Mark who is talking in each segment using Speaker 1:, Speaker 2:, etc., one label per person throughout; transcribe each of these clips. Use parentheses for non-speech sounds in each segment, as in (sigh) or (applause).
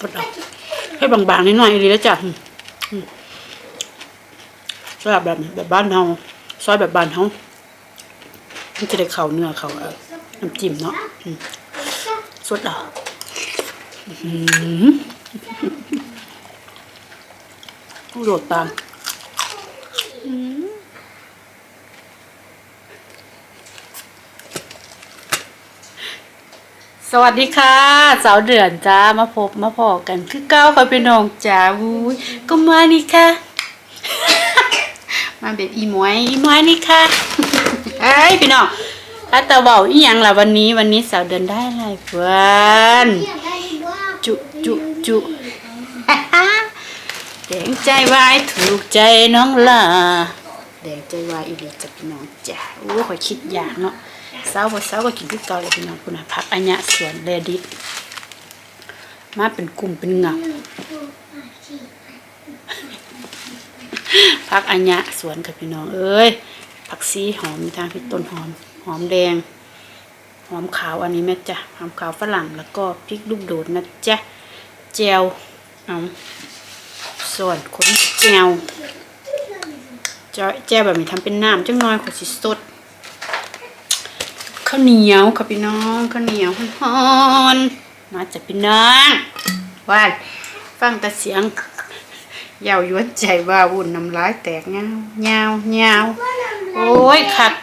Speaker 1: กดเอาให้บางๆนิดหน่อยดีแล้วจ้ะซอยแบบแบบบ้านเฮาซอยแบบบ้านเฮามันจะได้เข้าเนื้อเข้าอ่อน้ำจิ้มเนาะสดอาอื้อหือโดดตาม สวัสดีค่ะสาวเดือนจ้ามาพบมาพอกันคือเก้าคอยเป็นน้องจ้าวุ้ยก็มานี่ค่ะ มาแบบอีหมวยอีหมวยนี่ค่ะไอ้ยพี่น้องถ้าตะเบาอีหยังล่ะวันนี้วันนี้สาวเดือนได้อะไรเพื่อนจุจุจุแดงใจวายถูกใจน้องล่ะแดงใจวายอีเดียจะพี่น้องจ้าโอ้ขอยคิดอยากเนาะ เศร้าบ่เศร้าก็กินที่เก่าเลยพี่น้องคุณน่ะพักอัญญะสวนเลดิตมาเป็นกลุ่มเป็นเงาพักอัญญะสวนกับพี่น้องเอ้ยผักซีหอมมีทางพี่ต้นหอมหอมแดง หอมขาวอันนี้แม่จ้ะหอมขาวฝรั่งแล้วก็พริกลูกโดดนะจ๊ะแจวเอาส่วนขนแจวจะแจวแบบนี้ทำเป็นน้ำจังน้อยขอสิสด ข้าวเหนียวค่ะพี่น้องข้าวเหนียวฮอนๆมาจากพี่น้องว่าฟังแต่เสียงยาวยวนใจว่าวุ่นน้ำลายแตกเงาเงาเงาโอ้ยคัก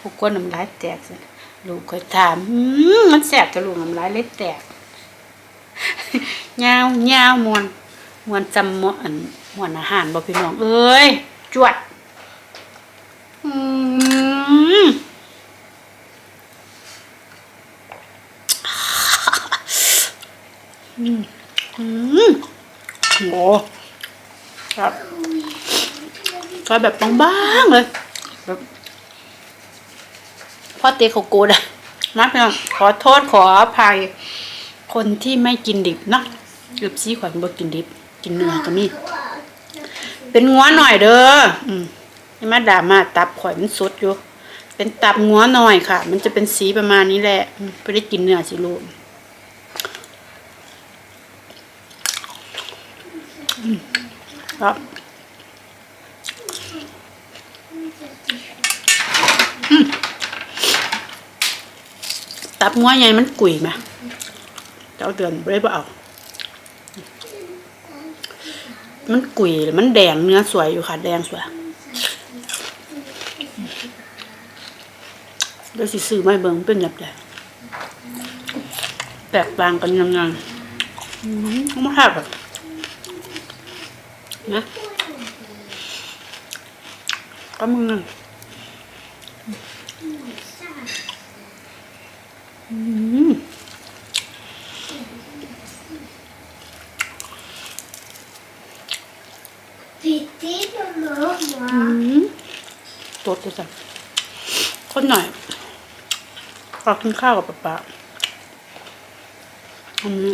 Speaker 1: พวกคนน้ำลายแตกสิลูกคอยถามมมันแสบจะลูกน้ำลายเล็ดแตกเงาเงามวนมวนจำมวนมวนอาหารบ่พี่น้องเอ้ยจวดอืม อืมอืมโหครับซอยแบบบางๆเลยแบบพ่อเตะเขาโกดอะนะพี่น้องขอโทษขออภัย คนที่ไม่กินดิบเนาะเกือบซี่ขวัญบ่กินดิบ กินเนื้อก็มีเป็นงัวหน่อยเด้ออืมนี่มาด่ามาตับข่อยมันสดอยู่ เป็นตับงัวหน่อยค่ะ มันจะเป็นสีประมาณนี้แหละไม่ได้กินเนื้อสิลูกอืม ครับตับงัวใหญ่มันกุยไหมเจ้าเดือนไม่ได้บ่เอา มันกุยมันแดงเนื้อสวยอยู่ค่ะ แดงสวยเดี๋ยวสิซื้อไม่เบิ่งเป็นแบบใดแตกต่างกันยังไงอืมไม่แทบแบบ นะก็มึงนั่นอืม
Speaker 2: Petit de moi.
Speaker 1: อืมตดเลยจ้ะคนหน่อยขอกินข้าวกับป๊าป๊าอันนี้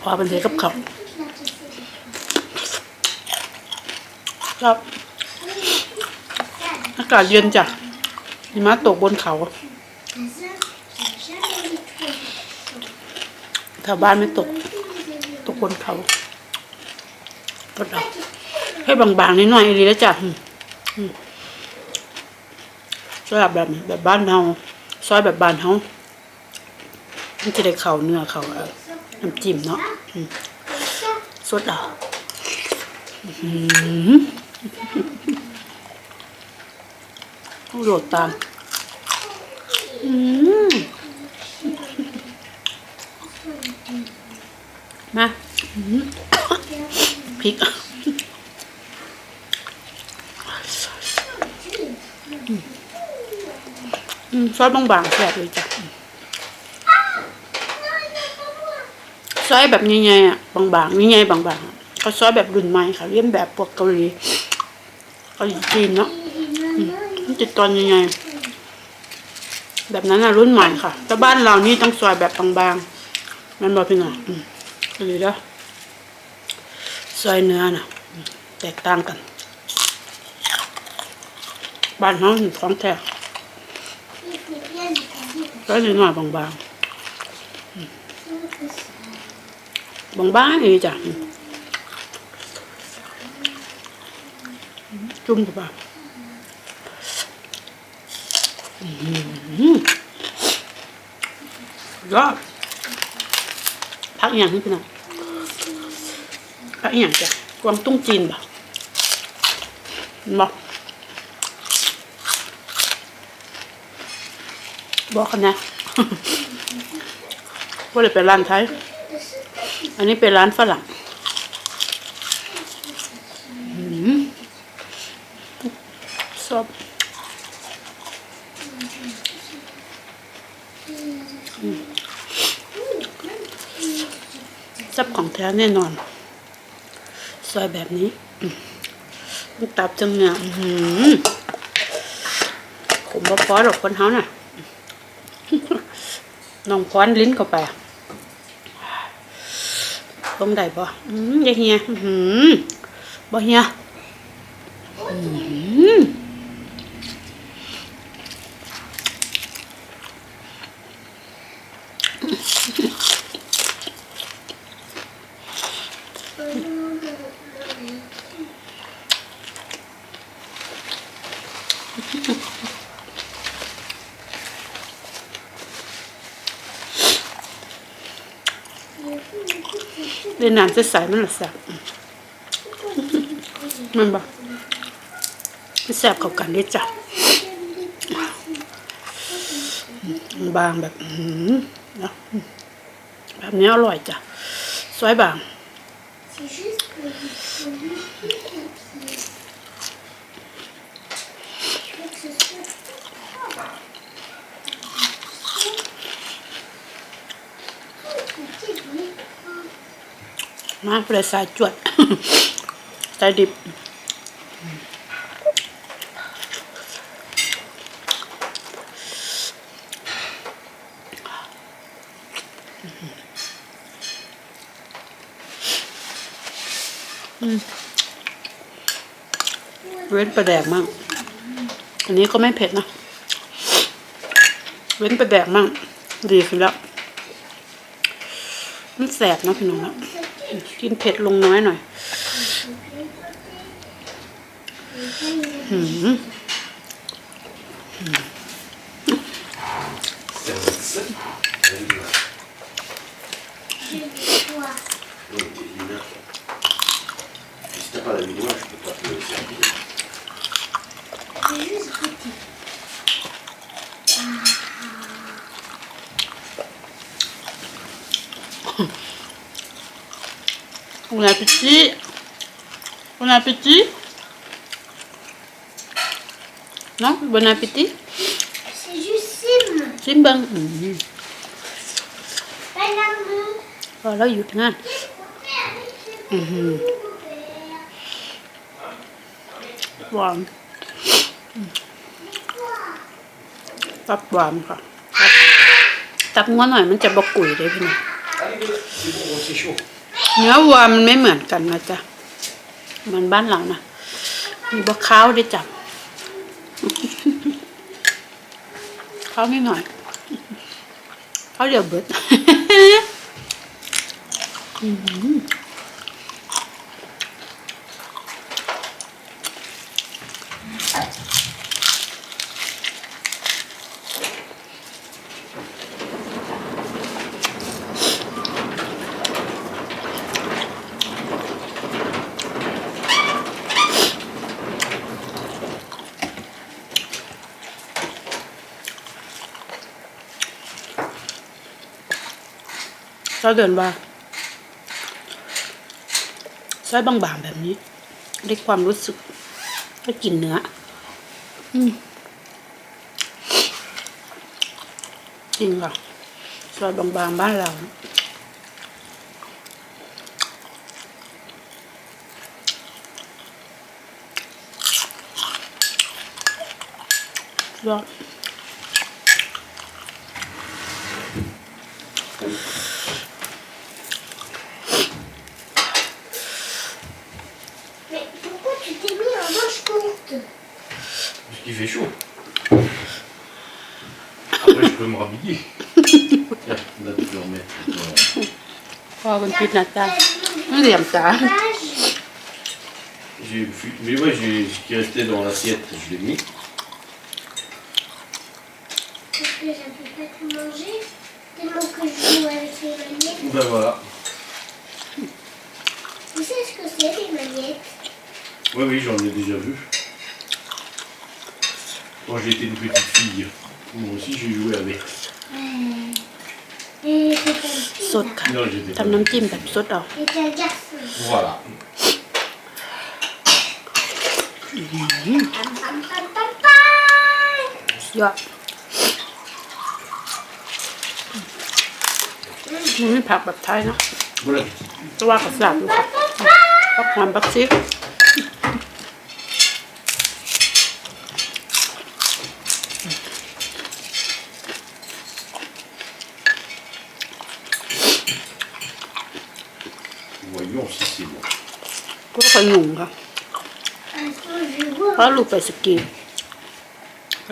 Speaker 1: พอเป็นเด็กกับเขา ครับ อากาศเย็นจ้ะหิมะตกบนเขาแถวบ้านไม่ตก ตกบนเขาตดเอาให้บางๆนิดหน่อยดีแล้วจ้ะอืมอืมซอยแบบแบบบ้านเฮาซอยแบบบ้านเฮามันจะได้เข้าเนื้อเข้าน้ำจิ้มเนาะสดเอา อื้โดดตามอืมมาพริกอืมซอยบางๆแสบเลยจ้ะซอยแบบใหญ่ๆอะบางๆใหญ่ๆบางๆเขาซอยแบบรุ่นใหม่ค่ะเรียนแบบพวกเกาหลี เกาหลีจีนเนาะจะตอนใหญ่ๆแบบนั้นอะรุ่นใหม่ค่ะ แต่บ้านเรานี่ต้องซอยแบบบางๆนั่นบอกพี่หน่อยอืมก็เลยแล้วซอยเนื้อน่ะแตกต่างกัน บ้านเขาถึงของแท้ก็นิดหน่อยบางๆบางบ้านนี่จ้ะ จุ่มกับปลาอื้อหือยอดพักอย่างนี้พี่น้องพักอย่างจ้ะกวางตุ้งจีนบ่บอกบอกกันนะว่าเลยเป็นร้านไทย อันนี้เป็นร้านฝรั่งอืมชอบอืม ซับของแท้แน่นอน ซอยแบบนี้มลูกตับจังเนี่ยอื้อหือขมบ่พอหรอกคนเฮาน่ะน้องพรลิ้นเข้าไปอะลงได้บ่อืมอย่าเฮียอื้อหือบ่เฮีย เล่นน้ำใสๆมันละแสบมันบอกแสบเข้ากันได้จ้ะบางแบบนะแบบนี้อร่อยจ้ะซอยบาง
Speaker 2: C'est juste que faut lui piquer le pied. Je veux que ce soit Petit bruit.
Speaker 1: มาเลยสายจวดสายดิบเว้นประแดกมั่งอันนี้ก็ไม่เผ็ดนะ เว้นประแดกมั่งดีขึ้นแล้วมันแสบนะพี่น้องนะ กินเผ็ดลงน้อยหน่อยหืม
Speaker 3: C'est un vaccin Oui,
Speaker 2: Je vais voir.
Speaker 3: mais il est là. Et Si t'as pas la vidéo, je peux pas te le servir.
Speaker 2: Je vais juste goûter.
Speaker 1: Bon appétit bon appétit non bon appétit
Speaker 2: C'est juste Sim.
Speaker 1: ชิมเบังอืม
Speaker 2: Pas l'amour.
Speaker 1: พอแล้วหยุดงานอือหือหวานอืมตับหวานค่ะ ตับงัวหน่อยมันจะบกุยเลยพี่น้อง เนื้อวัวมันไม่เหมือนกันนะจ๊ะเหมือนบ้านเรานะมีบะข้าวด้วยจ้ะข้าวนิดหน่อยข้าวเดี๋ยวเบิดอื้อ หือซอยเดินว่าซอยบางๆแบบนี้ได้ความรู้สึกได้กลิ่นเนื้อ อืมจริงค่ะซอยบางๆบ้านเรายอด
Speaker 3: fait chaud. Après, je peux me rhabiller. Tiens, on a
Speaker 1: tout le. Oh, petite On
Speaker 3: aime ça. Mais moi, ouais, ce qui restait dans l'assiette, je l'ai mis.
Speaker 2: Parce que j'avais pas tout mangé, tellement que je joue avec les manettes.
Speaker 3: Ben voilà.
Speaker 2: Tu sais ce que c'est, les manettes?
Speaker 3: Oui, oui, j'en ai déjà vu. Quand j'étais une petite fille, moi aussi j'ai joué avec.
Speaker 2: Et c'est un petit.
Speaker 1: สดค่ะ
Speaker 3: Non, j'étais pas.
Speaker 1: ทำน้ำจิ้มแบบสดเอา
Speaker 2: Et c'est un garçon.
Speaker 3: Voilà.
Speaker 2: Pam, pam, pam, pam, pam.
Speaker 1: ยอดมันไม่ผักแบบไทยเนาะ
Speaker 3: Bon appétit.
Speaker 1: ก็ว่ากับสลัดอยู่ค่ะ ปักหอมปักซี
Speaker 3: Voyons si c'est bon.
Speaker 1: ก็ข ยุ่งค่ะ
Speaker 2: Attends, je vois.
Speaker 1: เพราะลูกไปสกี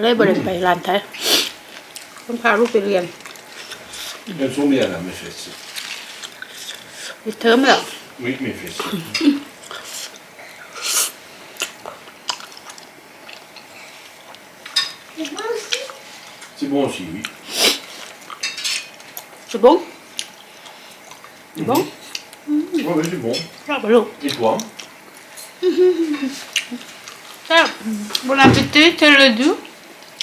Speaker 1: เลยบริไปร้านไทยต้องพาลูกไปเรียน
Speaker 3: Elles sont bien là, mes fesses.
Speaker 1: ปิดเทอมแล้ว
Speaker 3: Oui, mes fesses.
Speaker 2: C'est bon aussi
Speaker 3: C'est bon aussi, oui.
Speaker 1: สุบงสุบง
Speaker 3: Ouais, ouais, c'est bon.
Speaker 1: ชอบปะลูก
Speaker 3: Et toi (laughs)
Speaker 1: Ça, bon appétit, c'est le doux.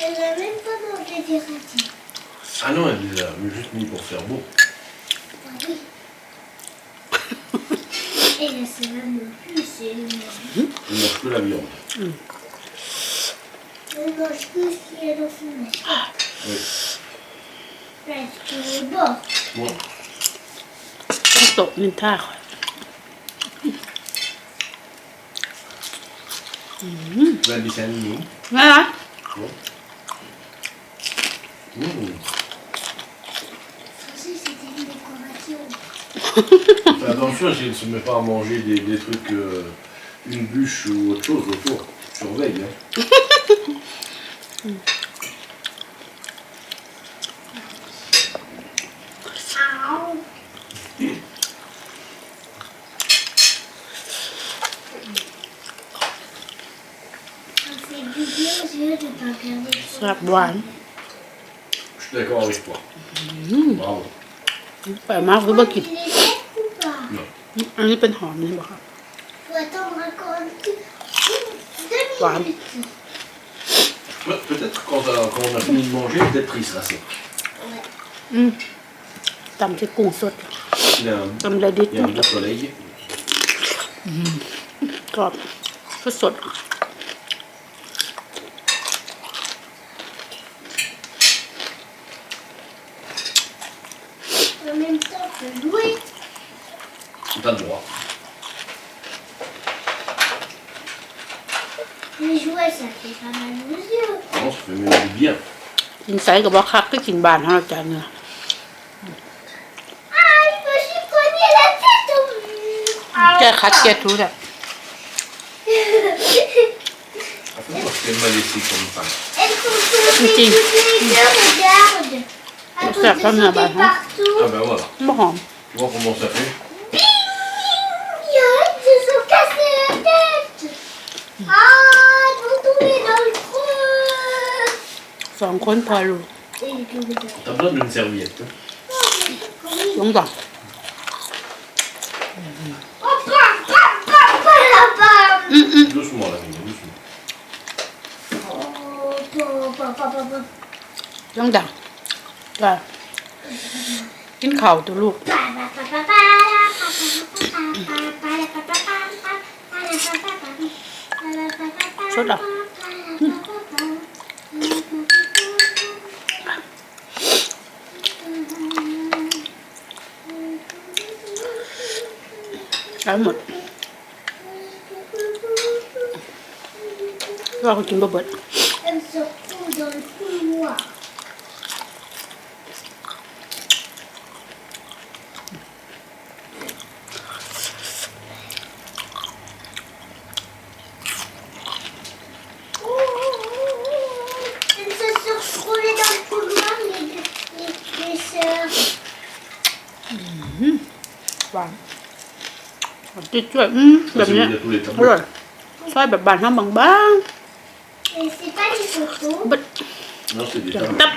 Speaker 2: Elle n'a même pas mangé des radis.
Speaker 3: Ah non, elle les a juste mis pour faire beau.
Speaker 2: Ah oui. (laughs) Et la salade non plus, c'est une...
Speaker 3: Elle mange que la viande.
Speaker 2: Elle mange que ce qu'il y a dans son assiette. Ah.
Speaker 3: Oui.
Speaker 2: Parce qu'il est
Speaker 3: bon. Bon. Attends,
Speaker 2: une tard. C'était une décoration.
Speaker 3: Fais attention, si elle ne se met pas à manger des, des trucs, euh, une bûche ou autre chose autour. Surveille. Hein. (laughs)
Speaker 1: หวาน
Speaker 3: Je suis d'accord avec toi. Bravo.
Speaker 1: แปลกมากคือบ่กิน
Speaker 2: Il est sec ou pas
Speaker 1: อันนี้เป็นหอมนี่บอกครับ
Speaker 2: Faut attendre encore un petit... deux
Speaker 1: Voilà.
Speaker 2: minutes.
Speaker 3: Ouais, Peut-être quand, on a- quand on a fini de manger, peut-être il sera sec.
Speaker 2: Ouais.
Speaker 1: อืมตำที่กุ้งสด
Speaker 3: Il y a un,
Speaker 1: ตำระดิษ
Speaker 3: il y a un bon soleil.
Speaker 1: กรอบก็สด
Speaker 2: En Les jouets, ça fait pas mal aux yeux.
Speaker 3: Non, ça fait même du bien.
Speaker 1: กินไซกับบอกคักก็กินบานเท่าจานเนื้อ
Speaker 2: Ah, il me chiffonner la tête au mur.
Speaker 1: แก้คัดแก้ทูแบบ
Speaker 3: Ah, faut voir ce qu'elle m'a laissé comme ça.
Speaker 2: Elles sont tombées
Speaker 1: Petit.
Speaker 2: toutes les deux, regarde. À
Speaker 1: Ça,
Speaker 2: cause
Speaker 1: ça,
Speaker 2: de
Speaker 1: ça,
Speaker 2: sauter
Speaker 1: là-bas, hein.
Speaker 2: partout.
Speaker 3: Ah ben voilà.
Speaker 1: บ่หอม
Speaker 3: Tu vois comment ça fait
Speaker 1: สองคนพอรู้
Speaker 2: Et il est tombé dans le
Speaker 3: T'as besoin d'une serviette. hein.
Speaker 2: creux.
Speaker 1: ลงก่อน
Speaker 2: Oh, pam, pam, pam, pam, pam.
Speaker 3: Doucement là, Mignon, doucement.
Speaker 2: Oh, pam, pam, pam, pam, pam.
Speaker 1: ลงดังจ้ะกินข้าวตัวลูก
Speaker 2: Soda.
Speaker 1: เอาหมดว่าเขากินบ่เบิด
Speaker 2: Elle se retrouve dans le couloir. Elle se sont retrouvées dans le couloir, les, les, les sœurs.
Speaker 1: หวาน หวานจุ้ยๆอืม
Speaker 3: Ça,
Speaker 1: แบบ
Speaker 3: c'est
Speaker 1: เนี้ย
Speaker 3: il y a tous les
Speaker 1: อร่อย
Speaker 3: tableaux.
Speaker 1: ซอยแบบบานห้ามบาง
Speaker 2: Et c'est pas des photos.
Speaker 1: ๆบัด
Speaker 3: Non, c'est des
Speaker 1: จัง
Speaker 3: tableaux.
Speaker 1: ตับ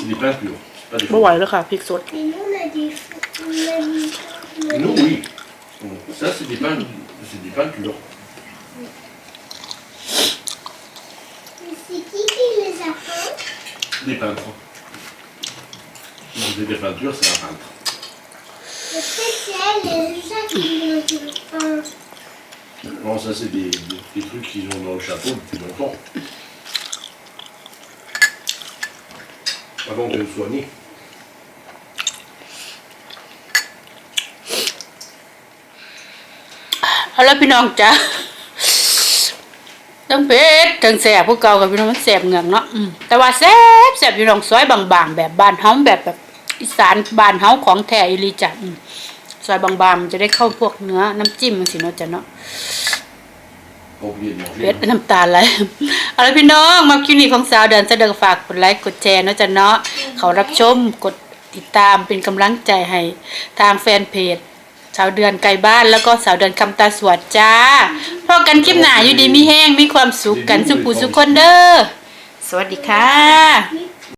Speaker 3: C'est des peintures. C'est pas des
Speaker 1: บ่ไหว
Speaker 3: photos.
Speaker 1: แล้วค่ะพริกสด
Speaker 2: Et nous, on a des photos. On a mis- on a
Speaker 3: Nous,
Speaker 2: mis-
Speaker 3: oui. Ça, c'est des, peint- c'est des peintures.
Speaker 2: Mais c'est qui qui les a peints
Speaker 3: Des peintres. Si vous faites des peintures, c'est un peintre. Non, ça, c'est des, des- des trucs qu'ils ont dans le château depuis longtemps. Avant qu'elle soit née.
Speaker 1: เอาละพี่น้องจ้ะต้องเผ็ดถึงแสบพวกเก่ากับพี่น้องมันแสบเงือกเนาะแต่ว่าแสบแสบพี่น้องซอยบางๆ แบบบ้านเฮาแบบแบบ อีสานบ้านเฮาของแท้อีหลีจ้ะอืมซอยบางๆมันจะได้เข้าพวกเนื้อน้ำจิ้มมันสิเนาะจ้ะเนาะ
Speaker 3: Pas oublier de
Speaker 1: เผ็ด
Speaker 3: manger.
Speaker 1: น้ำตาไหลเอาละพี่น้องมาคลิปนี้ของสาวเดินจะเดินฝากกดไลค์กดแชร์เนาะจ้ะเนาะเขารับชมกดติดตามเป็นกำลังใจให้ทางแฟนเพจสาวเดือนไกลบ้านแล้วก็สาวเดือนคำตาสวดจ้าพอกันคลิปหนาอยู่ดีมีแห้งมีความสุขกันสุขผู้สุขคนเด้อสวัสดีค่ะ
Speaker 2: Oui,